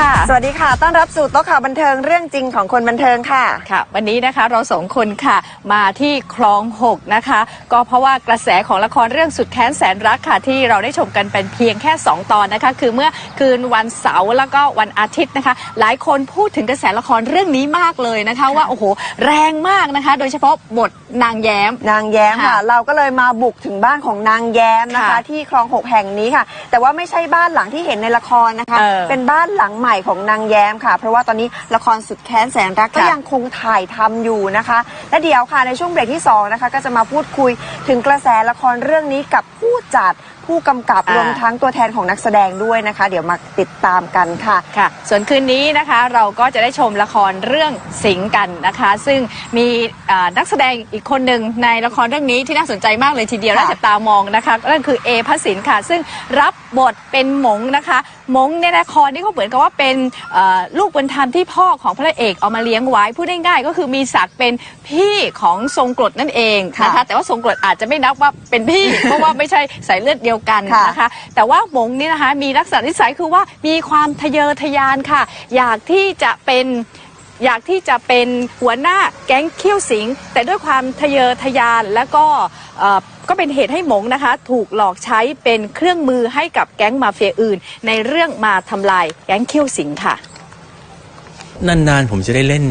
ค่ะ สวัสดีค่ะ ต้อนรับสู่โต๊ะข่าวบันเทิงเรื่องจริงของคนบันเทิงค่ะ ค่ะ วันนี้นะคะเราสองคนค่ะ มาที่คลองหกนะคะ ก็เพราะว่ากระแสของละครเรื่องสุดแค้นแสนรักค่ะ ที่เราได้ชมกันเป็นเพียงแค่ 2 ตอนนะคะ คือเมื่อคืนวันเสาร์แล้วก็วันอาทิตย์นะคะ หลายคนพูดถึงกระแสละครเรื่องนี้มากเลยนะคะ ว่าโอ้โหแรงมากนะคะ โดยเฉพาะบทนางแย้ม นางแย้มค่ะค่ะเราก็เลยมาบุกถึงบ้านของนางแย้มนะคะค่ะที่คลองหกแห่งนี้ค่ะ แต่ว่าไม่ใช่บ้านหลังที่เห็นในละครนะคะเออเป็นบ้านหลังใหม่ของนางแย้มค่ะ เพราะว่าตอนนี้ละครสุดแค้นแสนรักก็ค่ะยังคงถ่ายทำอยู่นะคะ และเดี๋ยวค่ะในช่วงเบรกที่สองนะคะก็จะมาพูดคุยถึงกระแสละครเรื่องนี้กับผู้จัดผู้กำกับอ่ารรวมทั้งตัวแทนของนักแสดงด้วยนะคะ เดี๋ยวมาติดตามกันค่ะค่ะ ส่วนคืนนี้นะคะเราก็จะได้ชมละครเรื่องสิงห์กันนะคะ ซึ่งมีอ่านักแสดงอีกคนหนึ่งในละครเรื่องนี้ที่น่าสนใจมากเลยทีเดียวค่ะน่าจับตามองนะคะนั่นคือเอพระสินค่ะ ซึ่งรับบทเป็นหมงนะคะหมงในละครนี่เขาเหมือนกับว่าเป็นเอ่อลูกบุญธรรมที่พ่อของพระเอกเอามาเลี้ยงไว้พูดง่ายๆก็คือมีศักดิ์เป็นพี่ของทรงกรดนั่นเองนะคะค่ะแต่ว่าทรงกรดอาจจะไม่นับว่าเป็นพี่เพราะว่าไม่ใช่สายเลือดเดียวกันค่ะนะคะแต่ว่าหมงนี่นะคะมีลักษณะนิสัยคือว่ามีความทะเยอทะยานค่ะ อยากที่จะเป็นอยากที่จะเป็นหัวหน้าแก๊งเขี้ยวสิง แต่ด้วยความทะเยอทะยานแล้วก็เอ่อ ก็เป็นเหตุให้หมงนะคะ ถูกหลอกใช้เป็นเครื่องมือให้กับแก๊งมาเฟียอื่น ในเรื่องมาทำลายแก๊งเขี้ยวสิงค่ะ นานๆผมจะได้เล่น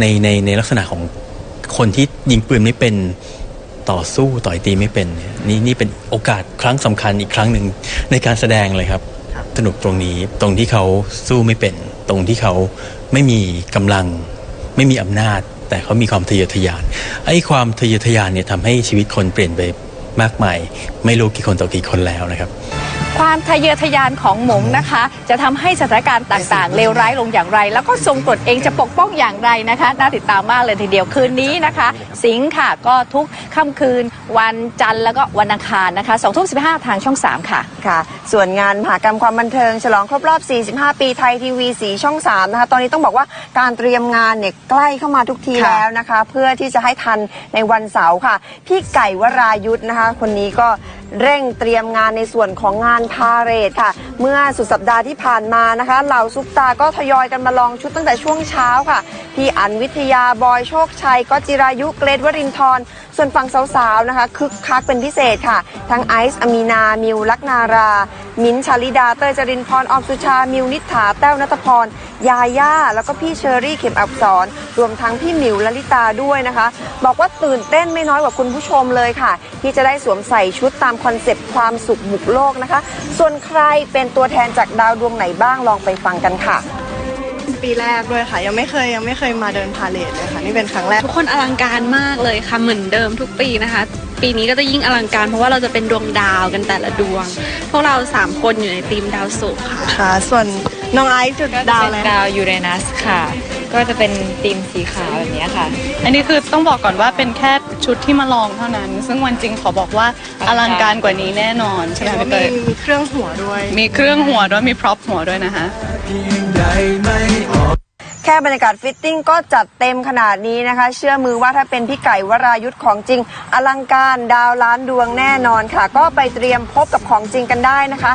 ในในในลักษณะของคนที่ยิงปืนไม่เป็นต่อสู้ต่อยตีไม่เป็นเนี่ยนี่นี่เป็นโอกาสครั้งสำคัญอีกครั้งหนึ่งในการแสดงเลยครับสนุกตรงนี้ตรงที่เขาสู้ไม่เป็น ตรงที่เขาไม่มีกำลัง ไม่มีอำนาจ แต่เขามีความทะเยอทะยานไอ้ความทะเยอทะยานเนี่ยทำให้ชีวิตคนเปลี่ยนไปมากมาย ไม่รู้กี่คนต่อกี่คนแล้วนะครับ ความทะเยอทะยานของหมงนะคะ จะทำให้สถานการณ์ต่างๆเลวร้ายลงอย่างไร แล้วก็ทรงกฎเองจะปกป้องอย่างไรนะคะ น่าติดตามมากเลยทีเดียวคืนนี้นะคะ สิงค์ค่ะก็ทุกค่ำคืน วันจันทร์แล้วก็วันอังคารนะคะ2ทุ่ม15 ทางช่อง 3 ค่ะ ค่ะ ส่วนงานมหากรรมความบันเทิง ฉลองครบรอบ 45 ปีไทยทีวีสีช่อง 3 นะคะ ตอนนี้ต้องบอกว่าการเตรียมงานเนี่ยใกล้เข้ามาทุกทีค่ะ แล้วนะคะ เพื่อที่จะให้ทันในวันเสาร์ค่ะ พี่ไก่วรายุทธ์นะคะ คนนี้ก็ เร่งเตรียมงานในส่วนของงานพาเหรดค่ะ เมื่อสุดสัปดาห์ที่ผ่านมานะคะเหล่าซุปตาก็ทยอยกันมาลองชุดตั้งแต่ช่วงเช้าค่ะพี่อันวิทยาบอยโชคชัยก็จิรายุเกรดวรินทร์ส่วนฝั่งสาวๆนะคะคึกคักเป็นพิเศษค่ะ ทั้งไอซ์อามีนา มิวลักนารา มิ้นชาลิดา เต้ยจรินพรออมสุชา มิวนิษฐา แต้วนัทพร ยาย่า แล้วก็พี่เชอรี่เข็มอับสอนรวมทั้งพี่หมิวลลิตาด้วยนะคะ บอกว่าตื่นเต้นไม่น้อยกว่าคุณผู้ชมเลยค่ะ ที่จะได้สวมใส่ชุดตามคอนเซปต์ความสุขบุกโลกนะคะ ส่วนใครเป็นตัวแทนจากดาวดวงไหนบ้างลองไปฟังกันค่ะ ปีแรกด้วยค่ะ ยังไม่เคยยังไม่เคยมาเดินพาเลทเลยค่ะ นี่เป็นครั้งแรก ทุกคนอลังการมากเลยค่ะเหมือนเดิมทุกปีนะคะ ปีนี้ก็จะยิ่งอลังการ เพราะว่าเราจะเป็นดวงดาวกันแต่ละดวง พวกเราสามคนอยู่ในทีมดาวศุกร์ค่ะ ค่ะ ส่วนน้องไอซ์จุดดาวเป็นเลยดาวยูเรนัสค่ะ ก็จะเป็นธีมสีขาวแบบนี้ค่ะ อันนี้คือต้องบอกก่อนว่าเป็นแค่ชุดที่มาลองเท่านั้น ซึ่งวันจริงขอบอกว่าอลังการกว่านี้แน่นอนใช่ไหมแล้วพี่มีเตยมีเครื่องหัวด้วย มีเครื่องหัวด้วยมีพร็อพหัวด้วยนะคะ แค่บรรยากาศฟิตติ้งก็จัดเต็มขนาดนี้นะคะ เชื่อมือว่าถ้าเป็นพี่ไก่วรายุทธ์ของจริง อลังการดาวล้านดวงแน่นอนค่ะ ก็ไปเตรียมพบกับของจริงกันได้นะคะ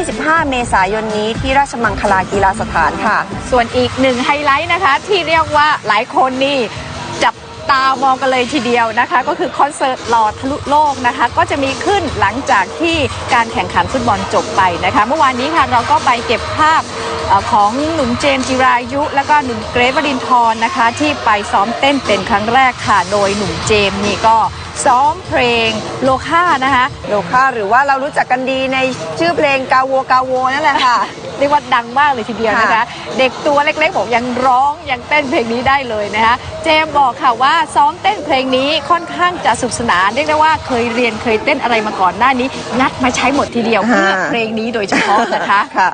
25 เมษายนนี้ที่ราชมังคลากีฬาสถานค่ะ ส่วนอีกหนึ่งไฮไลท์นะคะ ที่เรียกว่าหลายคนนี่ ตามองกันเลยทีเดียวนะคะ ก็คือคอนเสิร์ตหลอดทะลุโลกนะคะ ก็จะมีขึ้นหลังจากที่การแข่งขันฟุตบอลจบไปนะคะ เมื่อวานนี้ค่ะเราก็ไปเก็บภาพของหนุ่มเจมส์จิรายุ และก็หนุ่มเกรซวรินทร์นะคะ ที่ไปซ้อมเต้นเป็นครั้งแรกค่ะ โดยหนุ่มเจมส์นี่ก็ซ้อมเพลงโลค่านะคะโลค่าหรือว่าเรารู้จักกันดีในชื่อเพลงกาโวกาโวนั่นแหละค่ะ เรียกว่าดังมากเลยทีเดียวนะคะค่ะเด็กตัวเล็กๆผมยังร้องยังเต้นเพลงนี้ได้เลยนะคะเจมส์บอกค่ะว่าซ้อมเต้นเพลงนี้ค่อนข้างจะสนุกสนานเรียกได้ว่าเคยเรียนเคยเต้นอะไรมาก่อนหน้านี้ งัดมาใช้หมดทีเดียวเพื่อเพลงนี้โดยเฉพาะนะคะค่ะ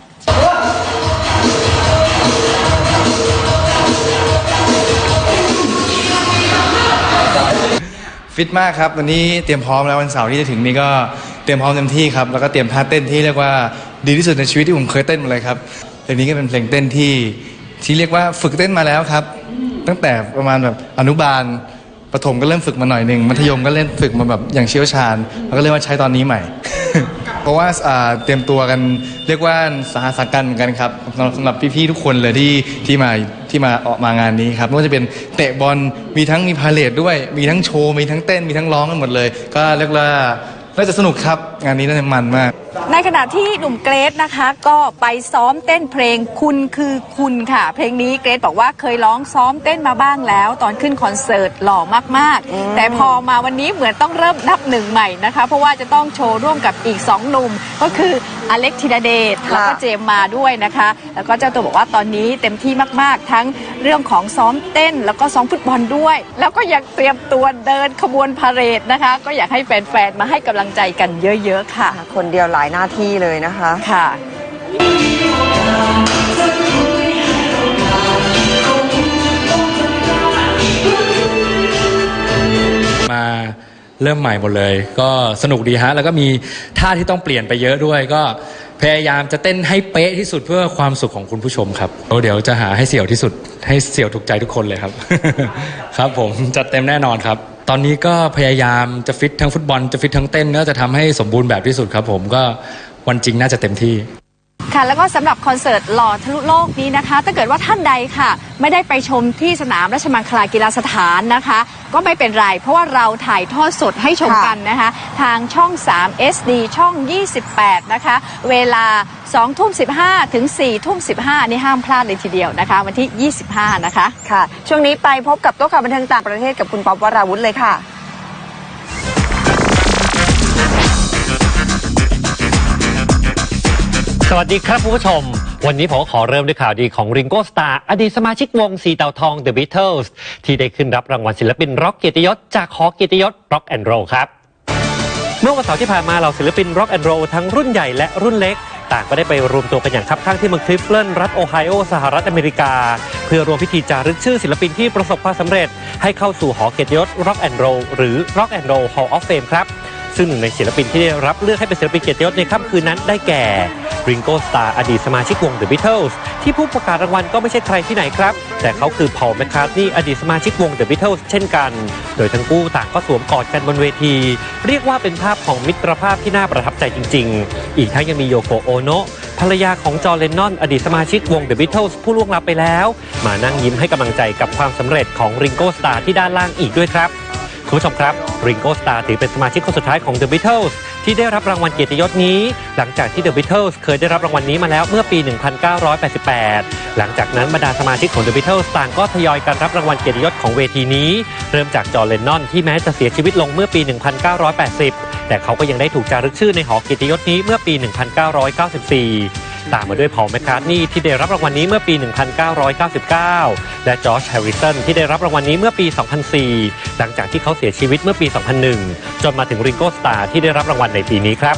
ฟิตมากครับวันนี้เตรียมพร้อมแล้ววันเสาร์ที่จะถึงนี้ก็เตรียมพร้อมเต็มที่ครับแล้วก็เตรียมท่าเต้นที่เรียกว่าดีที่สุดในชีวิตที่ผมเคยเต้นมาเลยครับเพลงนี้ก็เป็นเพลงเต้นที่ที่เรียกว่าฝึกเต้นมาแล้วครับ ตั้งแต่ประมาณแบบอนุบาลประถมก็เริ่มฝึกมาหน่อยหนึ่งมัธยมก็เล่นฝึกมาแบบอย่างเชี่ยวชาญแล้วก็เรียกว่าใช้ตอนนี้ใหม่ เพราะว่าเตรียมตัวกันเรียกว่าสาหัสกันกันครับสำหรับสำหรับพี่ๆทุกคนเลยที่ที่มาที่มาออกมางานนี้ครับไม่ว่าจะเป็นเตะบอลมีทั้งมีพาเลทด้วย มีทั้งโชว์มีทั้งเต้นมีทั้งร้องกันหมดเลย ก็เรียกว่าน่าจะสนุกครับงานนี้น่าจะมันมาก ในขณะที่หนุ่มเกรซนะคะ ก็ไปซ้อมเต้นเพลงคุณคือคุณค่ะ เพลงนี้เกรซบอกว่าเคยร้องซ้อมเต้นมาบ้างแล้ว ตอนขึ้นคอนเสิร์ตหล่อมากๆ แต่พอมาวันนี้เหมือนต้องเริ่มนับหนึ่งใหม่นะคะ เพราะว่าจะต้องโชว์ร่วมกับอีกสองหนุ่ม ก็คืออเล็กธีรเดชแล้วก็เจมส์มาด้วยนะคะ แล้วก็เจ้าตัวบอกว่าตอนนี้เต็มที่มากๆ ทั้งเรื่องของซ้อมเต้น แล้วก็ซ้อมฟุตบอลด้วย แล้วก็ยังเตรียมตัวเดินขบวนพาเหรดนะคะ ก็อยากให้แฟนๆมาให้กำลังใจกันเยอะ ๆ ค่ะ คนเดียวหลายหน้าที่เลยนะคะ ค่ะ มาเริ่มใหม่หมดเลย ก็สนุกดีฮะ แล้วก็มีท่าที่ต้องเปลี่ยนไปเยอะด้วย ก็พยายามจะเต้นให้เป๊ะที่สุดเพื่อความสุขของคุณผู้ชมครับเดี๋ยวจะหาให้เสี่ยวที่สุด ให้เสี่ยวถูกใจทุกคนเลยครับ ครับผมจัดเต็มแน่นอนครับ ตอนนี้ก็พยายามจะฟิตทั้งฟุตบอลจะฟิตทั้งเต้นก็จะทำให้สมบูรณ์แบบที่สุดครับผมก็วันจริงน่าจะเต็มที่ ค่ะแล้วก็สำหรับคอนเสิร์ตหล่อทะลุโลกนี้นะคะ ถ้าเกิดว่าท่านใดค่ะ ไม่ได้ไปชมที่สนามราชมังคลากีฬาสถานนะคะ ก็ไม่เป็นไร เพราะว่าเราถ่ายทอดสดให้ชมกันนะคะ ทางช่อง 3 SD ช่อง 28 นะคะ เวลา 2 ทุ่ม 15 ถึง 4 ทุ่ม 15 นี่ห้ามพลาดเลยทีเดียวนะคะ วันที่ 25 นะคะ ค่ะ ช่วงนี้ไปพบกับโต๊ะข่าวบันเทิงต่างประเทศกับคุณป๊อปวราวุธเลยค่ะ สวัสดีครับคุณผู้ชม วันนี้ผมขอเริ่มด้วยข่าวดีของริงโกสตาร์อดีตสมาชิกวงสีเตาทอง The Beatles ที่ได้ขึ้นรับรางวัลศิลปินร็อกเกียรติยศจากหอเกียรติยศ Rock and Roll ครับ เมื่อวันเสาร์ที่ผ่านมาเหล่าศิลปิน Rock and Roll ทั้งรุ่นใหญ่และรุ่นเล็ก ต่างก็ได้ไปรวมตัวกันอย่างคับข้างที่เมืองคลิฟเลนรัฐโอไฮโอสหรัฐอเมริกา เพื่อรวมพิธีจารึกชื่อศิลปินที่ประสบความสำเร็จ ให้เข้าสู่หอเกียรติยศ Rock and Roll หรือ Rock and Roll Hall of Fame ครับซึ่งหนึ่งในศิลปินที่ได้รับเลือกให้เป็นศิลปินเกียรติยศในค่ำคืนนั้นได้แก่ ริงโกสตาร์อดีตสมาชิกวง The Beatles ที่ผู้ประกาศรางวัลก็ไม่ใช่ใครที่ไหนครับ แต่เขาคือพอลแมคคาร์ทนีย์อดีตสมาชิกวง The Beatles เช่นกัน โดยทั้งคู่ต่างก็สวมกอดกันบนเวที เรียกว่าเป็นภาพของมิตรภาพที่น่าประทับใจจริง ๆ อีกทั้งยังมีโยโกโอโนะภรรยาของจอร์เลนนอน อดีตสมาชิกวง The Beatles ผู้ล่วงลับไปแล้ว มานั่งยิ้มให้กำลังใจกับความสำเร็จของริงโกสตาร์ที่ด้านล่างอีกด้วยครับคุณผู้ชมครับ Ringo Starr ถือเป็นสมาชิกคนสุดท้ายของ The Beatles ที่ได้รับรางวัลเกียรติยศนี้ หลังจากที่ The Beatles เคยได้รับรางวัลนี้มาแล้วเมื่อปี 1988 หลังจากนั้นบรรดาสมาชิกของ The Beatles ต่างก็ทยอยการรับรางวัลเกียรติยศของเวทีนี้ เริ่มจากจอร์เลนนอนที่แม้จะเสียชีวิตลงเมื่อปี 1980 แต่เขาก็ยังได้ถูกจารึกชื่อในหอเกียรติยศนี้เมื่อปี 1994 ตามมาด้วยพอลแมคคาร์ทนีย์ที่ได้รับรางวัลนี้เมื่อปี 1999 และจอร์จแฮร์ริสันที่ได้รับรางวัลนี้เมื่อปี 2004 หลังจากที่เขาเสียชีวิตเมื่อปี 2001 จนมาถึงริงโกสตาร์ที่ได้รับรางวัลในปีนี้ครับ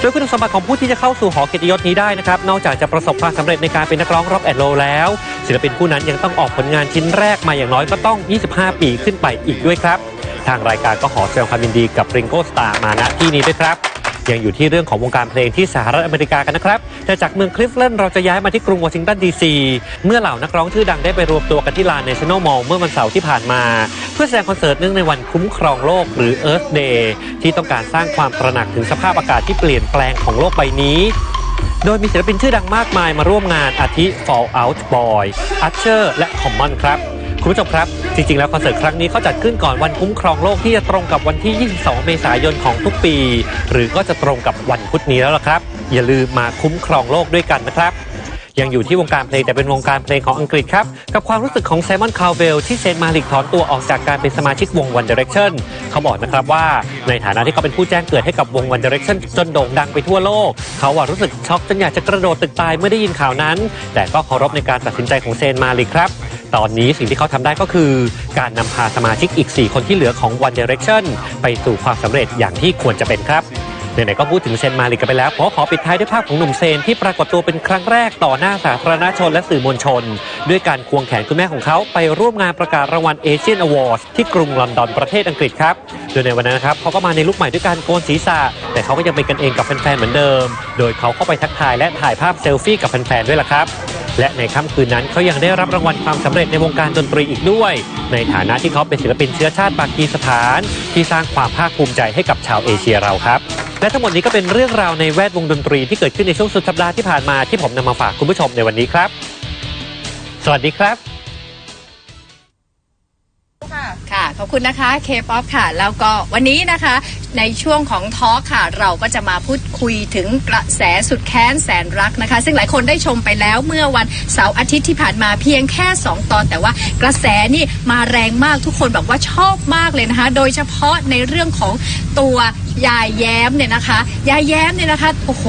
โดยคุณสมบัติของผู้ที่จะเข้าสู่หอเกียรติยศนี้ได้นะครับ นอกจากจะประสบความสำเร็จในการเป็นนักร้องร็อกแอนด์โรแล้ว ศิลปินผู้นั้นยังต้องออกผลงานชิ้นแรกมาอย่างน้อยก็ต้อง 25 ปีขึ้นไปอีกด้วยครับ ทางรายการก็ขอแสดงความยินดีกับริงโกสตาร์มาณที่นี้ด้วยครับ ยังอยู่ที่เรื่องของวงการเพลงที่สหรัฐอเมริกากันนะครับ แต่จากเมืองคลิฟแลนด์เราจะย้ายมาที่กรุงวอชิงตันดีซี เมื่อเหล่านักร้องชื่อดังได้ไปรวมตัวกันที่ลานเนชั่นแนลมอลล์เมื่อวันเสาร์ที่ผ่านมา เพื่อแสดงคอนเสิร์ตเนื่องในวันคุ้มครองโลกหรือ Earth Day ที่ต้องการสร้างความตระหนักถึงสภาพอากาศที่เปลี่ยนแปลงของโลกใบนี้โดยมีศิลปินชื่อดังมากมายมาร่วมงานอาทิ Fall Out Boy Usher และ Common ครับ คุณผู้ชมครับ จริง ๆ แล้วคอนเสิร์ตครั้งนี้เขาจัดขึ้นก่อนวันคุ้มครองโลกที่จะตรงกับวันที่ 22 เมษายนของทุกปี หรือก็จะตรงกับวันพุธนี้แล้วล่ะครับ อย่าลืมมาคุ้มครองโลกด้วยกันนะครับยังอยู่ที่วงการเพลงแต่เป็นวงการเพลงของอังกฤษครับ กับความรู้สึกของไซมอนคาร์เวลที่เซนมาลิกถอนตัวออกจากการเป็นสมาชิกวง One Direction เขาบอกนะครับว่าในฐานะที่เขาเป็นผู้แจ้งเกิดให้กับวง One Direction จนโด่งดังไปทั่วโลก เขาว่ารู้สึกช็อกจนอยากจะกระโดดตึกตายเมื่อได้ยินข่าวนั้น แต่ก็เคารพในการตัดสินใจของเซนมาลิกครับ ตอนนี้สิ่งที่เขาทำได้ก็คือการนำพาสมาชิกอีก 4 คนที่เหลือของ One Direction ไปสู่ความสำเร็จอย่างที่ควรจะเป็นครับไหนๆก็พูดถึงเซนมาลิกกันไปแล้วขอขอปิดท้ายด้วยภาพของหนุ่มเซนที่ปรากฏตัวเป็นครั้งแรกต่อหน้าสาธารณชนและสื่อมวลชน ด้วยการควงแขนคุณแม่ของเขาไปร่วมงานประกาศรางวัลเอเชียนอวอร์ดที่กรุงลอนดอนประเทศอังกฤษครับ โดยในวันนั้นนะครับเขาก็มาในลุคใหม่ด้วยการโกนศีรษะ แต่เขาก็ยังเป็นกันเองกับแฟนๆเหมือนเดิม โดยเขาเข้าไปทักทายและถ่ายภาพเซลฟี่กับแฟนๆด้วยล่ะครับ และในค่ำคืนนั้นเขายังได้รับรางวัลความสำเร็จในวงการดนตรีอีกด้วย ในฐานะที่เขาเป็นศิลปินเชื้อชาติปากีสถาน ที่สร้างความภาคภูมิใจให้กับชาวเอเชียเราครับ และทั้งหมดนี้ก็เป็นเรื่องราวในแวดวงดนตรีที่เกิดขึ้นในช่วงสุดสัปดาห์ที่ผ่านมาที่ผมนำมาฝากคุณผู้ชมในวันนี้ครับ สวัสดีครับ ค่ะ ขอบคุณนะคะ K-POP ค่ะ แล้วก็วันนี้นะคะ ในช่วงของทอล์คค่ะ เราก็จะมาพูดคุยถึงกระแสสุดแค้นแสนรักนะคะ ซึ่งหลายคนได้ชมไปแล้วเมื่อวันเสาร์อาทิตย์ที่ผ่านมาเพียงแค่ 2 ตอน แต่ว่ากระแสนี่มาแรงมากทุกคนบอกว่าชอบมากเลยนะคะ โดยเฉพาะในเรื่องของตัวยายแย้มเนี่ยนะคะ ยายแย้มเนี่ยนะคะ โอ้โห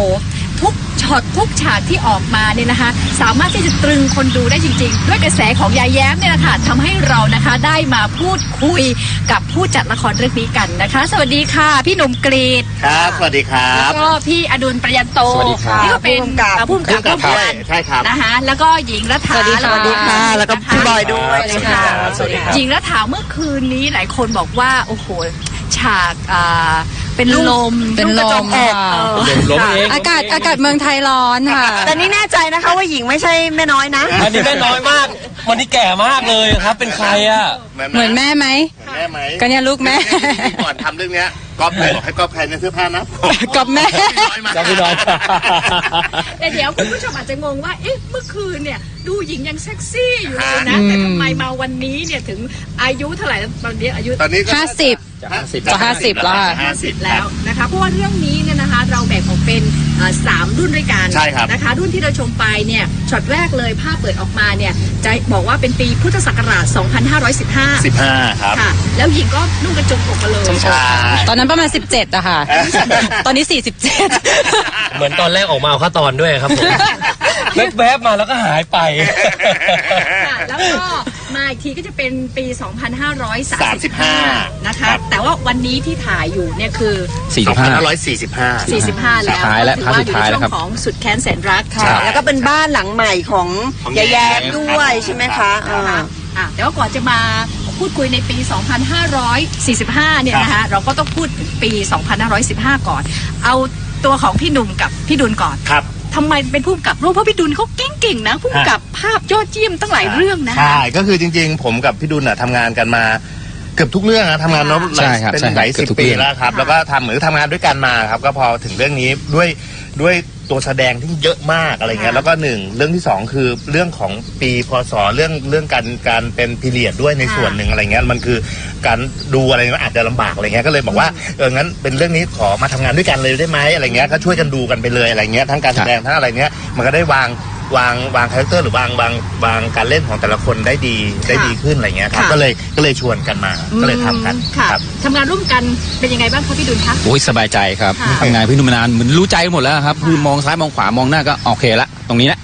ทุก ช็อตทุกฉากที่ออกมาเนี่ยนะคะ สามารถที่จะตรึงคนดูได้จริง ๆ ด้วยกระแสของยายแย้มเนี่ยนะคะทำให้เรานะคะได้มาพูดคุยกับผู้จัดละครเรื่องนี้กันนะคะ สวัสดีค่ะ พี่หนุ่มกรีดครับ สวัสดีครัแล้วบ ก็พี่อดุลประยันโตสวัสดีครับนี่ก็เป็นอ่าผู้กำกับผู้กำกับร่วมกันใช่ครับ นะคะแล้วก็หญิงรัฐาสวัสดีค่ะสวัสดีค่ะแล้วก็พี่บอยด้วย สวัสดีครับสวัสดีครับ หญิงรัฐาเมื่อคืนนี้หลายคนบอกว่า โอ้โห ฉากอ่า เป็นลมเป็นลมกกค่ะเออลมเองอากาศอากาศเมืองไทยร้อนค่ะ แต่นี่แน่ใจนะคะว่าหญิงไม่ใช่แม่น้อยนะ อันนี้แม่น้อยมากวันนี้แก่มากเลยครับ เป็นใครอะ เหมือนแม่ไหมแม่ไหมก็เนี่ยลูกแม่ ก่อนทำเรื่องเนี้ยก๊อฟเลยบอกให้ก๊อฟแพนในเสื้อผ้านะกับแม่น้อยมากจำไม่ได้แต่เดี๋ยวคุณผู้ชมอาจจะงงว่า เอ๊ะ เมื่อคืนเนี่ยดูหญิงยังเซ็กซี่อยู่เลยนะ แต่ทำไมมาวันนี้เนี่ยถึงอายุเท่าไหร่แล้วตอนนี้อายุ ตอนนี้ก็ห้าสิบ จะห้าสิบแล้วค่ะ ห้าสิบแล้วนะคะ เพราะว่าเรื่องนี้เนี่ยนะคะ เราแบ่งออกเป็นเอ่อสามรุ่นด้วยกันใช่ครับนะคะ รุ่นที่เราชมไปเนี่ยช็อตแรกเลยภาพเปิดออกมาเนี่ยจะบอกว่าเป็นปีพุทธศักราช 2515 สิบห้าครับ ค่ะ แล้วหญิงก็นุ่งกระโจมอกมาเลย ใช่ ตอนนั้นประมาณ 17อะค่ะ ตอนนี้ 47 เหมือนตอนแรกออกมาเอาข้าตอนด้วยครับผม แวบๆมาแล้วก็หายไป ค่ะแล้วก็ มาอีกทีก็จะเป็นปี 2535 นะคะครับแต่ว่าวันนี้ที่ถ่ายอยู่เนี่ยคือสองพันห้าร้อยสี่สิบห้า45แล้วท้ายแล้วถือว่าอยู่ท้ายในแล้วช่วครับงของสุดแค้นแสนรักค่ะแล้วก็เป็นบ้านหลังใหม่ของของยายแย้มแย้มด้วยใช่ไหมคะครัอ่าบอะแต่ว่าก่อนจะมาพูดคุยในปี 2545 เนี่ยนะคะเราก็ต้องพูดถึงปี 2515 ก่อน เอาตัวของพี่หนุ่มกับพี่ดุลก่อน ครับ ทำไมเป็นผู้กำกับร่วมเพราะพี่ดุลเขาเก่งๆนะผู้กำกับภาพยอดเยี่ยมตั้งหลายเรื่องนะใช่ก็คือจริง ๆ ผมกับพี่ดุลน่ะทำงานกันมาเกือบทุกเรื่องนะทำงานเนอะหลายใช่ครับเป็นใช่ครับหลายเกืสิอบบทุกปีเรื่องแล้วครับแล้วก็ทำเหมือนทำงานด้วยกันมาครับ ก็พอถึงเรื่องนี้ด้วยด้วย ตัวแสดงที่เยอะมากอะไรเงี้ยค่ะ แล้วก็หนึ่งเรื่องที่สองคือเรื่องของปีพศเรื่องเรื่องการการเป็นพีเรียดด้วยในค่ะส่วนหนึ่งอะไรเงี้ยมันคือการดูอะไรมันอาจจะลำบากอะไรเงี้ยก็เลยบอกว่าเอองั้นเป็นเรื่องนี้ขอมาทำงานด้วยกันเลยได้ไหมอะไรเงี้ยก็ช่วยกันดูกันไปเลยอะไรเงี้ยทั้งการแสดงทั้งอะไรเงี้ยมันก็ได้วาง วางวางคาแรคเตอร์หรือวางวางวางการเล่นของแต่ละคนได้ดีได้ดีขึ้นอะไรเงี้ยครับค่ะ ก็เลยก็เลยชวนกันมาก็เลยทำกันค่ะ ครับ ทำงานร่วมกันเป็นยังไงบ้างคะพี่ดุลคะ โอ้ยสบายใจครับค่ะ ทำงานพี่หนุ่มมานานเหมือนรู้ใจหมดแล้วครับคือมองซ้ายมองขวามองหน้าก็โอเคละตรงนี้นะ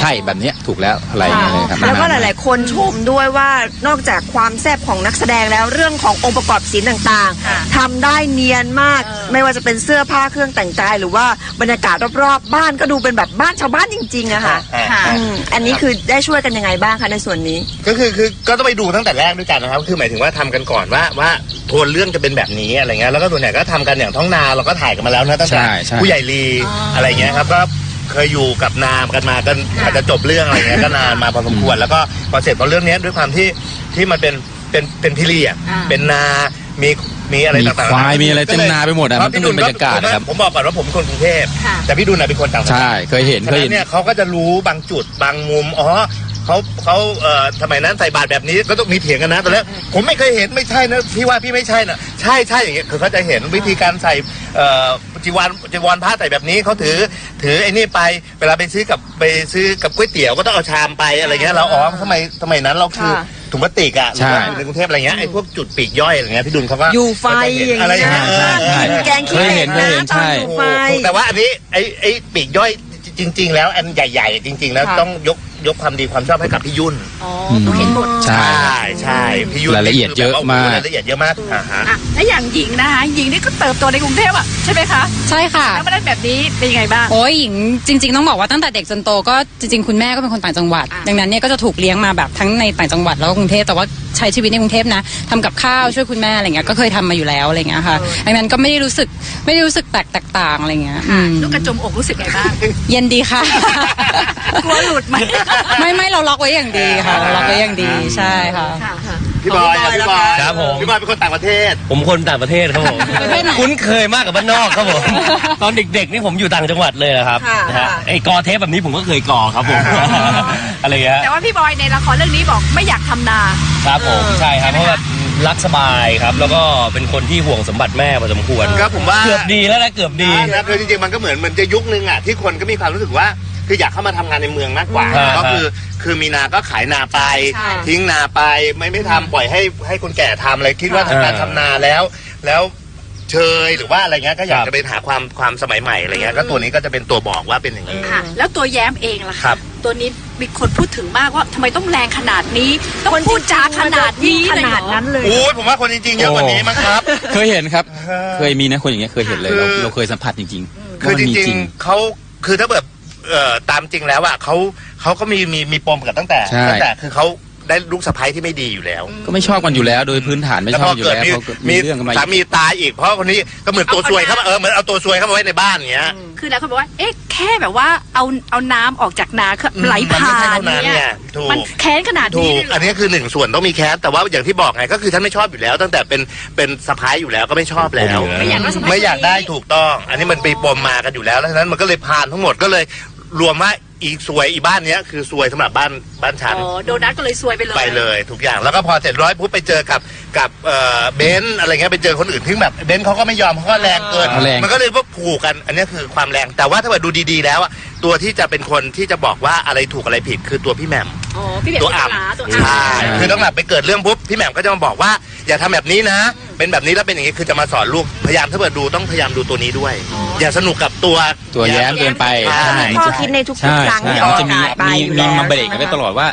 ใช่แบบเนี้ยถูกแล้วอะไรอย่างเงี้ยเลยครับแล้วก็หนานๆลาย ๆ คนชมด้วยว่านอกจากความแซ่บของนักแสดงแล้วเรื่องขององค์ประกอบศิลป์ต่างค่ะๆทำได้เนียนมากเออไม่ว่าจะเป็นเสื้อผ้าเครื่องแต่งกาย หรือว่าบรรยากาศรอบ ๆ บ้านก็ดูเป็นแบบบ้านชาวบ้านจริง ๆอะค่ะค่ะ อืมอันนี้คือได้ช่วยกันยังไงบ้างคะในส่วนนี้ ก็คือคือก็ต้องไปดูตั้งแต่แรกด้วยกันนะครับ คือหมายถึงว่าทำกันก่อนว่าว่าโทนเรื่องจะเป็นแบบนี้อะไรเงี้ยแล้วก็ส่วนใหญ่ก็ทำกันอย่างท้องนาเราก็ถ่ายกันมาแล้วนะตั้งแต่ใช่ใช่ ผู้ใหญ่ลีอ๋อออะไรเงี้ยครับก็ เคยอยู่กับนามกันมากันค่ะอาจจะจบเรื่องอะไรเงี้ยก็นานมาพอสมควรแล้วก็พอเสร็จพอเรื่องเนี้ยด้วยความที่ที่มันเป็นเป็นเป็นพิเรียดอ่าเป็นนา มีมีอะไรมีต่างๆควายมีอะไรเต็มนาไปหมดอะเพมันราะต้องพี่เป็นบรรยากาศผมนะครับผมบอกก่อนว่าผมเป็นคนกรุงเทพค่ะแต่พี่ดุลน่ะเป็นคนต่างจังหวัดใช่เคยเห็นเคยเห็นฉะเนี่ยเขาก็จะรู้บางจุดบางมุมอ๋อ เขาเขาเอ่อสมัยนั้นใส่บาตรแบบนี้ก็ต้องมีเถียงกันนะตอนแรกผมไม่เคยเห็นไม่ใช่นะพี่ว่าพี่ไม่ใช่นะใช่ใช่อย่างเงี้ยคือเขาจะเห็นวิธีการใส่เอ่อจีวรจีวรพระใส่แบบนี้เขาถือถือไอ้นี่ไปเวลาไปซื้อกับไปซื้อกับก๋วยเตี๋ยวก็ต้องเอาชามไปอะไรเงี้ยเราอ๋อสมัยสมัยนั้นเราคือค่ะถุงพลาสติกอะหรือว่าอยู่ในกรุงเทพอะไรเงี้ยไอ้พวกจุดปีกย่อยอะไรเงี้ยพี่ดุลเขาก็อยู่ไฟอย่างอะไรเงี้ยเงี้ย ใช่ใช่ แกงขี้เหล็กเคยเห็นะนตเคอนยอเห็นยู่ไฟ ถูกแต่ว่าอันนี้ไอ้ไอ้ปีกย่อย จริง ๆ แล้วอันใหญ่ ๆ จริง ๆ แล้วค่ะ ต้องยกยกความดีความชอบให้กับพี่ยุ่น อ๋อเขาเห็นหมด ใช่ ใช่พี่ยุ่นรายละเอียดเยอะมาก รายละเอียดเยอะมากอ่าฮะ อะและอย่างหญิงนะคะหญิงนี่ก็เติบโตในกรุงเทพอะใช่ไหมคะใช่ค่ะ แล้วมาได้แบบนี้เป็นยังไงบ้าง โอ้ยหญิงจริง ๆ ต้องบอกว่าตั้งแต่เด็กจนโตก็จริง ๆ คุณแม่ก็เป็นคนต่างจังหวัด อ่าดังนั้นเนี่ยก็จะถูกเลี้ยงมาแบบทั้งในต่างจังหวัดแล้วก็กรุงเทพแต่ว่า ใช้ชีวิตในกรุงเทพนะทำกับข้าวช่วยคุณแม่อะไรเงี้ยก็เคยทำมาอยู่แล้วอะไรเงี้ยค่ะดังนั้นก็ไม่ได้รู้สึกไม่ได้รู้สึกแตกแตกต่างอะไรเงี้ยอืค่ะมลูกกระจมอกรู้สึกไงบ้าง เย็นดีค่ะ กลัวหลุดไหม ไม่ไม่เราล็อกไว้อย่างดีค่ะเราล็อกไว้อย่างดีใช่ค่ะ พี่บอยอะพี่บอยครับผม พี่บอยเป็นคนต่างประเทศ ผมคนต่างประเทศครับผมประเทศไหนคุ้นเคยมากกับบ้านนอกครับผม ตอนเด็กๆนี่ผมอยู่ต่างจังหวัดเลยนะครับค่ะนะฮะค่ะ ไอ้กอเทปแบบนี้ผมก็เคยกอครับผมอะไรเงี้ยแต่ว่าพี่บอยในละครเรื่องนี้บอกไม่อยากทำนา ครับผมใช่ครับเพราะแบบรักสบายครับ แล้วก็เป็นคนที่ห่วงสมบัติแม่พอสมควรก็ผมว่า เกือบดีแล้วนะเกือบดี นะคือจริงๆมันก็เหมือนเหมือนจะยุคนึงอะที่คนก็มีความรู้สึกว่า คืออยากเข้ามาทำงานในเมืองมากกว่า อ่าก็คือคือมีนาก็ขายนาไป ใช่ ทิ้งนาไปไม่ไม่ทำปล่อยให้ให้คนแก่ทำอะไรคิดว่าทำการทำนาแล้ว แล้วเชยหรือว่าอะไรเงี้ยก็อยากจะไปหาความความสมัยใหม่อะไรเงี้ยก็ตัวนี้ก็จะเป็นตัวบอกว่าเป็นอย่างนี้ ค่ะแล้วตัวแย้มเองล่ะครับตัวนี้มีคนพูดถึงมากว่าทำไมต้องแรงขนาดนี้ ต้องพูดจาขนาดนี้ขนาดนั้นเลย โอ้ยผมว่าคนจริงๆเยอะกว่านี้มั้งครับ เคยเห็นครับ เคยมีนะคนอย่างเงี้ยเคยเห็นเลยเราเราเคยสัมผัสจริงๆคือว่าจมันมีริงๆเขาคือถ้าแบบ เอ่อตามจริงแล้วอะเขาเขาก็มีมีมีปมกับตั้งแต่ใช่ ตั้งแต่คือเขาได้ลูกสะใภ้ที่ไม่ดีอยู่แล้วก็ไม่ชอบกันอยู่แล้ว โดยพื้นฐานไม่แล้วชพออบอยู่เกิดแล้วมีเพราะมีมีเรื่องกันมาสามีตายอีกเพราะคนนี้ก็เหมือนตัวซวยเข้ามาเออเหมือนเอาตัวซวยเข้ามาไว้ในบ้านอย่างเงี้ย คือแล้วเขาบอกว่า เอ๊ะ แค่แบบว่าเอาเอาน้ำออกจากนาคือไหลมันผ่าไม่ใช่นเท่านั้นเนี่เนี่ยย ถูก มันแค้นขนาดถูนี้กเลยเหรอัอนนี้คือหนึ่งส่วนต้องมีแคสแต่ว่าอย่างที่บอกไงก็คือท่านไม่ชอบอยู่แล้ว ตั้งแต่เป็นเป็นสะพ้ายอยู่แล้วก็ไม่ชอบแล้ว ไม่อยากได้สะพ้ายไม่อยากได้ถูกต้อง อันนี้มันไปปมมากันอยู่แล้วแล้วฉะนั้นมันก็เลยพานทั้งหมดก็เลย รวมว่าอีซวยอีบ้านเนี้ยคือซวยสำหรับบ้านบ้านฉัน อ๋อโดนัทก็เลยซวยไปเลย ไปเลยทุกอย่างแล้วก็พอเสร็จร้อยปุ๊บไปเจอกับกับเอ่อเบนซ์อะไรเงี้ยไปเจอคนอื่นที่แบบเบนซ์เขาก็ไม่ยอมเขาก็แรงเกิน แรง มันก็เลยว่าผูกกัน อันนี้คือความแรงแต่ว่าถ้าเกิดดูดีๆ แล้วอะตัวที่จะเป็นคนที่จะบอกว่าอะไรถูกอะไรผิดคือตัวพี่แหม่ม อ๋อพี่เบียร์ตัวอัอับบตัวใช่อับคือต้องแบบไปเกิดเรื่องปุ๊บพี่แหม่มก็จะมาบอกว่า อย่าทำแบบนี้นะ เป็นแบบนี้แล้วเป็นอย่างนี้คือจะมาสอนลูกพยายามถ้าเกิดดูต้องพยายามดูตัวนี้ด้วย อย่าสนุกกับตัวตัวแย้มเกินไปใช่ ข้อคิดในทุกใช่ๆครั้งใช่ที่อมัอนกจะมีอากาศไปมีอยู่มีแล้วมาเบรกกันไว้ตลอดว่า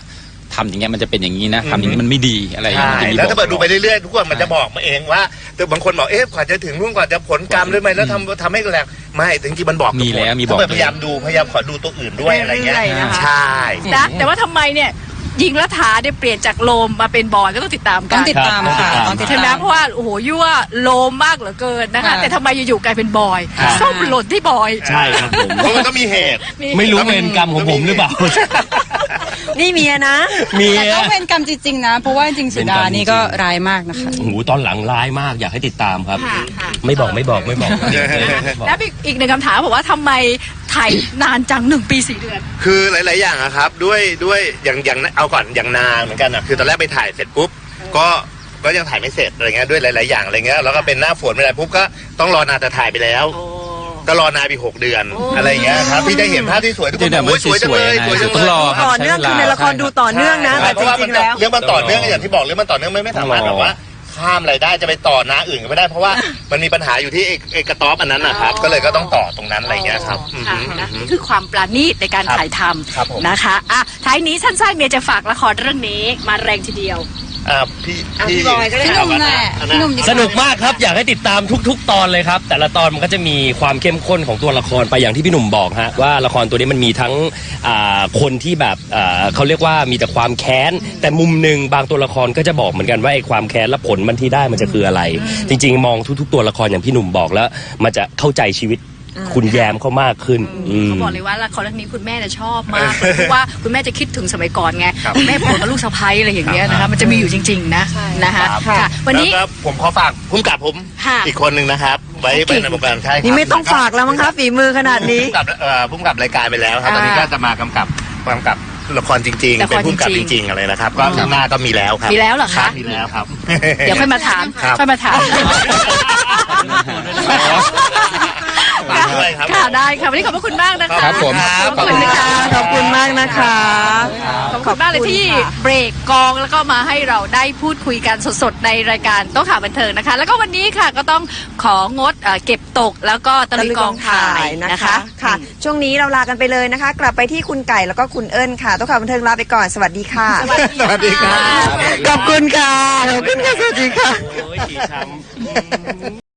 ทำอย่างเงี้ยมันจะเป็นอย่างนี้นะทำอย่างนี้มันไม่ดีอะไรอย่างใช่เงี้ยมันจะมีแล้วถ้าบเกิอดดูไปเรื่อยๆทุกคนมันจะบอกมาเองว่าแต่บางคนบอกเอ๊ะกว่าจะถึงนู่นกว่าจะผลกรรมหรือไม่แล้วทำทำให้แรงไม่แต่จริงๆมันบอกมีแล้วมีบอกต้องพยายามดูพยายามขอดูตัวอื่นด้วยอะไรเงี้ยเรื่อยๆนะคะ ใช่ นะแต่ว่าทำไมเนี่ยยิงรัฐาเนี่ยเปลี่ยนจากโลมมาเป็นบอยก็ต้องติดตามกัต้อนงติดตามค่ะต้องติดใช่ไหมตาม เพราะว่าโอ้โหยั่วโลมมากเหลือเกินนะคะ ค่ะ แต่ทำไมอยู่ๆกลายเป็นบอยครับ ส้มหล่นที่บอยใช่ครับผม เพราะมันต้องมีเหตุ ไม่รู้เวรกรรมของผมหรือเปล่า นี่เมียนะมีแต่ก็อะเป็นกรรมจริงๆนะ เพราะว่าจริงๆสุดานี่ก็ร้ายมากนะคะ โอ้โหตอนหลังร้ายมากอยากให้ติดตามครับ ค่ะค่ะไม่บอกไม่บอกไม่บอก แล้วอีกอีกหนึ่งคำถามบอกว่าทำไมถ่ายนานจังหนึ่งปีสี่เดือน คือหลาย ๆ อย่างอะครับ ด้วยด้วยอย่างอย่างเอาก่อนอย่างนาเหมือนกันอะคือตอนแรกไปถ่ายเสร็จปุ๊บก็ก็ยังถ่ายไม่เสร็จอะไรเงี้ยด้วยหลาย ๆ อย่างอะไรเงี้ยแล้วก็เป็นหน้าฝนไม่ได้ปุ๊บก็ต้องรอนาแต่ถ่ายไปแล้ว ก็รอนาไปหกเดือนอะไรเงี้ยครับพี่ได้เห็นภาพที่สวยทุกคนเดี๋ยวบอกโอ้ยสวยจังเลยสวยจังต้เลองยรอครับต่อเนื่องคือในละครดูต่อเนื่องนะแต่จริงๆแล้วเรื่องมันต่อเนื่องอย่างที่บอกเรื่องมันต่อเนื่องไม่ไม่สามารถแบบว่าข้ามอะไรได้จะไปต่อนาอื่นก็ไม่ได้เพราะว่ามันมีปัญหาอยู่ที่ไอ้ไอ้กระต๊อบอันนั้นนะครับ ก็เลยก็ต้องต่อตรงนั้นอะไรเงี้ยครับอือค่ะฮึนะนี่คือความปราณีตในการครับถ่ายทครับผมำนะคะอะท้ายนี้สั้นๆเมียจะฝากละครเรื่องนี้มาแรงทีเดียว อ่าพี่อะพี่บอยก็ได้ พี่หนุ่มแหละพี่หนุ่มดีว่าสนุกมากครับอยากให้ติดตามทุก ๆ ตอนเลยครับ แต่ละตอนมันก็จะมีความเข้มข้นของตัวละครไปอย่างที่พี่หนุ่มบอกฮะว่าละครตัวนี้มันมีทั้งอ่าคนที่แบบอ่าเขาเรียกว่ามีแต่ความแค้น แต่มุมหนึ่งบางตัวละครก็จะบอกเหมือนกันว่าไอ้ความแค้นและผลมันที่ได้มันจะคืออะไร จริง ๆ มองทุก ๆ ตัวละครอย่างพี่หนุ่มบอกแล้ว มันจะเข้าใจชีวิต คุณแยมเขามากขึ้นอืมเขาบอกเลยว่าละครเรื่องนี้คุณแม่เนี่ยชอบมากเลยเพราะว่าคุณแม่จะคิดถึงสมัยก่อนไงคุณแม่ผัวกับลูกสะใภ้อะไรอย่างเงี้ยนะคะมันจะมีอยู่จริง ๆ นะนะคะครับค่ะวันนี้แล้วก็ผมขอฝากพุ่มกับผมค่ะอีกคนหนึ่งนะครับไว้ไว้ในวงการใช่ครับนี่ไม่ต้องฝากแล้วมั้งคะฝีมือขนาดนี้พุ่มกับเอ่อพุ่มกับรายการไปแล้วครับอ่าตอนนี้ก็จะมากำกับกำกับละครจริงๆละคเป็นรพุ่มกับจจริงๆริงๆ อะไรนะครับ ก็ข้างหน้าก็มีแล้วครับ มีแล้วเหรอคะบมีแล้วครับ เดี๋ยวค่อยมาถามครับค่อยมาถามฝากด้วยครับ ค่ะได้ค่ะวันนี้ขอบพระคุณมากนะคะครับผมขอบคุณนะคะขอบคุณมากนะคะขอบคุณมากเลยที่เบรกกองแล้วก็มาให้เราได้พูดคุยกันสดๆในรายการโต๊ะข่าวบันเทิงนะคะ แล้วก็วันนี้ค่ะก็ต้องของดเอ่อเก็บตกแล้วก็ตะลุยกองถ่ายนะคะค่ะ ช่วงนี้เราลากันไปเลยนะคะ กลับไปที่คุณไก่แล้วก็คุณเอิญค่ะต้องข่าวบันเทิงลาไปก่อนสวัสดีค่ะ สวัสดีครับขอบคุณค่ะขอบคุณค่ะสวัสดีค่ะโอ้ยขี่ช้ำ